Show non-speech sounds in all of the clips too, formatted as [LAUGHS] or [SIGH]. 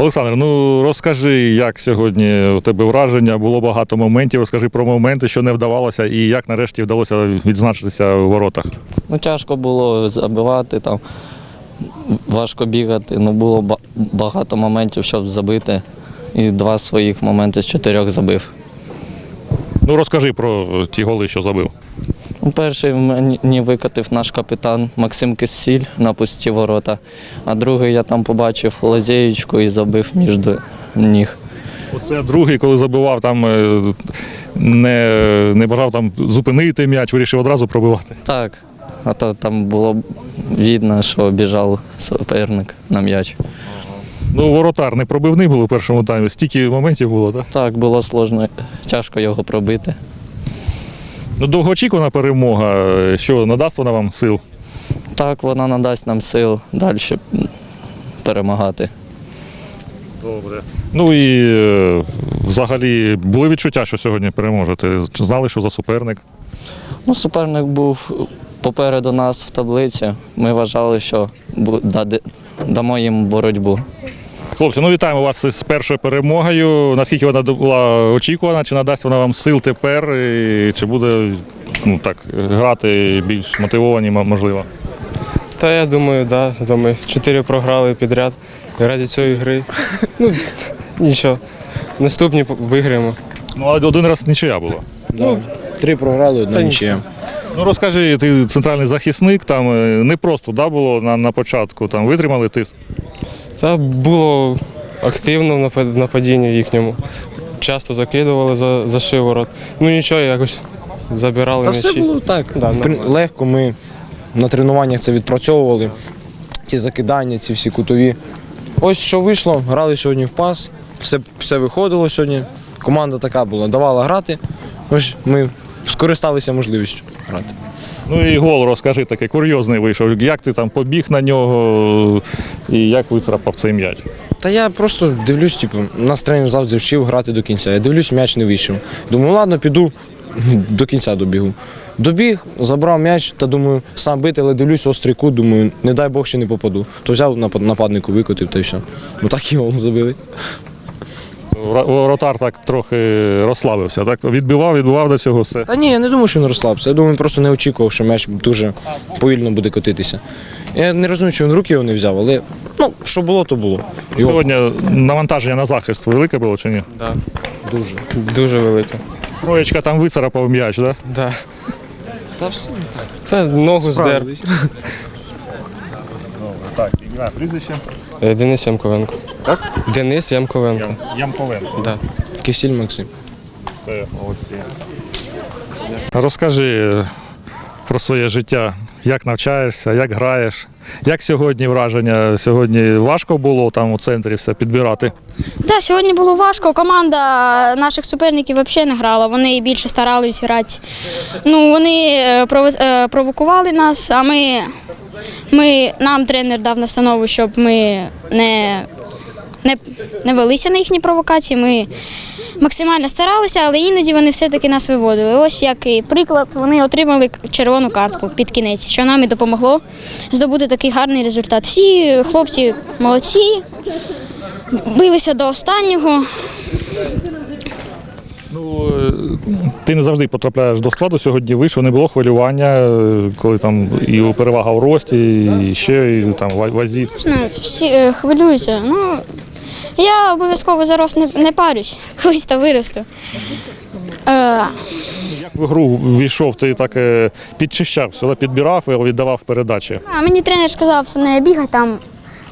Олександр, ну розкажи, як сьогодні у тебе враження, було багато моментів. Розкажи про моменти, що не вдавалося, і як нарешті вдалося відзначитися у воротах. Ну, тяжко було забивати, там, важко бігати. Ну, було багато моментів, щоб забити. І два своїх моменти з чотирьох забив. Ну розкажи про ті голи, що забив. Перший мені викатив наш капітан Максим Кисіль на пусті ворота, а другий я там побачив лазєєчку і забив між ніг. Оце другий, коли забивав, там е, не, не бажав там зупинити м'яч, вирішив одразу пробивати. Так, а то там було видно, що біжав суперник на м'яч. Ну, воротар не пробивний був у першому таймі, стільки моментів було, так? Так, було сложно, тяжко його пробити. Ну, довгоочікувана перемога. Що надасть вона вам сил? Так, вона надасть нам сил далі перемагати. Добре. Ну і е, взагалі були відчуття, що сьогодні переможете. Знали, що за суперник. Ну, суперник був попереду нас в таблиці. Ми вважали, що дамо їм боротьбу. Хлопці, ну вітаємо вас з першою перемогою. Наскільки вона була очікувана, чи надасть вона вам сил тепер, і чи буде ну, так, грати більш мотивовані, можливо? Та я думаю, да. Думаю, чотири програли підряд. І раді цієї гри. Ну, нічого. Наступні виграємо. Ну, але один раз нічия була. Ну, три програли, одна нічия. Ну розкажи, ти центральний захисник, там е, не просто да, було на, на початку, там витримали тиск. Та було активно в напад- нападінні їхньому. Часто закидували за, за шиворот. Ну нічого, якось забирали Та все було так. Да, Легко ми на тренуваннях це відпрацьовували. Ці закидання, ці всі кутові. Ось що вийшло, грали сьогодні в пас, все, все виходило сьогодні. Команда така була, давала грати. Ось ми скористалися можливістю грати. Ну і гол розкажи такий курйозний вийшов. Як ти там побіг на нього і як вицарапав цей м'яч? Та я просто дивлюсь, типу, нас тренер завжди вчив грати до кінця. Я дивлюсь, м'яч не вийшов. Думаю, ладно, піду до кінця добігу. Добіг, забрав м'яч та думаю, сам бити, але дивлюсь, острий кут, думаю, не дай Бог ще не попаду. То взяв нападнику, викотив та й все. Бо так гол забили. Воротар так трохи розслабився, так? Відбивав, відбивав до цього все. Та ні, я не думаю, що він розслабився. Я думаю, він просто не очікував, що м'яч дуже повільно буде котитися. Я не розумію, що він руки його не взяв, але ну, що було, то було. Його Сьогодні навантаження на захист велике було чи ні? Да. дуже. Дуже велике. Троєчка там вицарапав м'яч, так? Да. Та все. Та ногу здер. Так, ім'я, прізвище. Денис Ямковенко. Так? Денис Ямковенко. Ямковенко. Да. Кисіль Максим. Все, ось. Розкажи про своє життя. Як навчаєшся, як граєш? Як сьогодні враження? Сьогодні важко було там у центрі все підбирати. Так, сьогодні було важко. Команда наших суперників взагалі не грала. Вони більше старались грати. Ну, вони е, е, провокували нас, а ми, ми, нам тренер дав настанову, щоб ми не, не, не велися на їхні провокації. Ми максимально старалися, але іноді вони все-таки нас виводили. Ось як і приклад, вони отримали червону картку під кінець, що нам і допомогло здобути такий гарний результат. Всі хлопці молодці, билися до останнього. Ну, е, ти не завжди потрапляєш до складу. Сьогодні вийшов, не було хвилювання, е, коли там і перевага в рості, і ще і там ва- вазі. Всі е, хвилюються. Ну, я обов'язково за рост не, не парюсь, [LAUGHS] колись та виросту. Е, Як в гру війшов, ти так е, підчищав, сюди підбирав і віддавав передачі. а мені тренер сказав не бігати там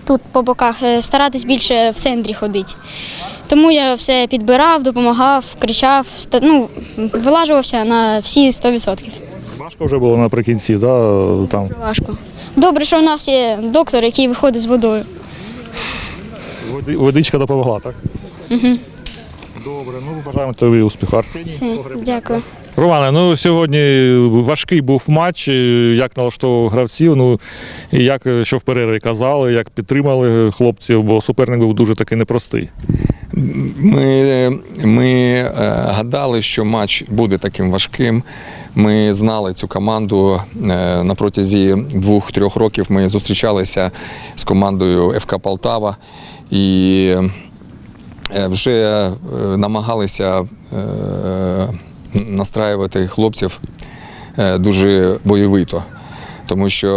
тут по боках, е, старатись більше в центрі ходити. Тому я все підбирав, допомагав, кричав, ста- ну, вилажувався на всі 100%. Важко вже було наприкінці, да, там. Важко. Добре, що у нас є доктор, який виходить з водою. Води- Водичка допомогла, так? Угу. Добре, ну бажаємо тобі успіху. Арсеній. Все, дякую. Романе, ну сьогодні важкий був матч. е, Як налаштовував гравців, ну і як е, що в перерві казали, як підтримали хлопців, бо суперник був дуже такий непростий. Ми, ми е, гадали, що матч буде таким важким. Ми знали цю команду е, на протязі двох-трьох років. Ми зустрічалися з командою ФК Полтава. і е, вже намагалися настраювати хлопців дуже бойовито. Тому що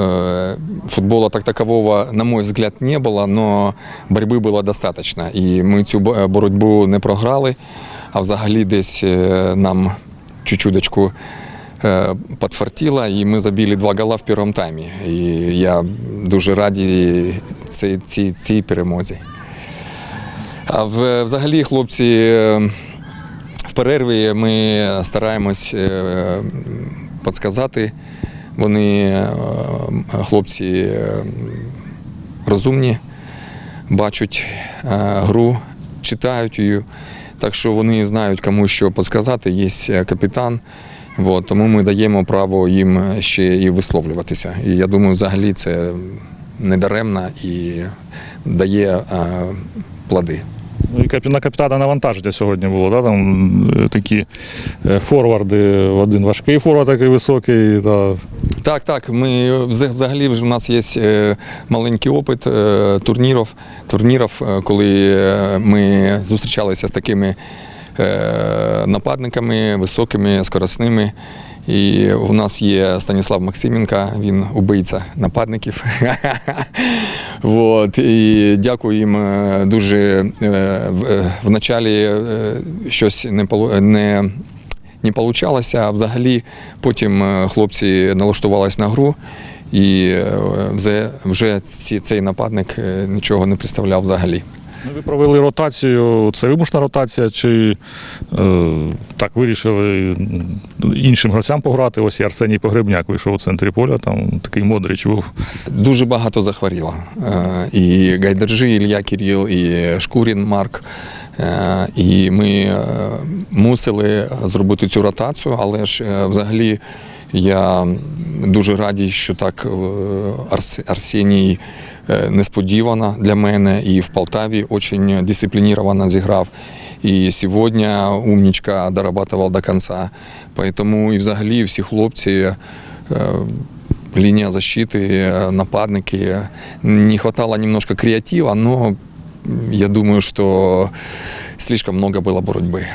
е, футбола так такового, на мой взгляд, не було, але боротьби було достатньо. І ми цю боротьбу не програли, а взагалі десь е, нам чуть-чуточку е, і ми забили два гола в першому таймі. І я дуже радий цій, цій, цій перемозі. А взагалі, хлопці, е, в перерві ми стараємось е, підказати. Вони, е, хлопці, е, розумні, бачать е, гру, читають її. Так що вони знають, кому що підказати. Є капітан. От, тому ми даємо право їм ще і висловлюватися. І я думаю, взагалі це недаремно і дає плоди. Ну, на капітана навантаження сьогодні було, да? там е, такі е, форварди, один важкий форвард, такий високий. Та... Так, так. Ми взагалі вже в нас є е, маленький опит турнірів, турнірів, коли ми зустрічалися з такими нападниками високими, скоросними. І у нас є Станіслав Максименко, він убийця нападників. [LAUGHS] Вот. І дякую їм е, дуже е, в, е, щось не, не не вийшло, а взагалі потім хлопці налаштувалися на гру, і вже, цей нападник нічого не представляв взагалі. Ну, Ви провели ротацію, це вимушена ротація, чи е, так вирішили іншим гравцям пограти? Ось і Арсеній Погребняк вийшов у центрі поля, там такий Модрич був. Дуже багато захворіло. Е, І Гайдержи, і Ілля Кіріл, і Шкурін Марк. Е, І ми е, мусили зробити цю ротацію, але ж взагалі я дуже радий, що так Арс- Арсеній несподівано для мене і в Полтаві дуже дисципліновано зіграв. І сьогодні умнічка дорабатував до кінця. Поэтому і взагалі всі хлопці. е, линия защиты, э, нападники. Не хватало немножко креатива, но я думаю, что слишком много было борьбы.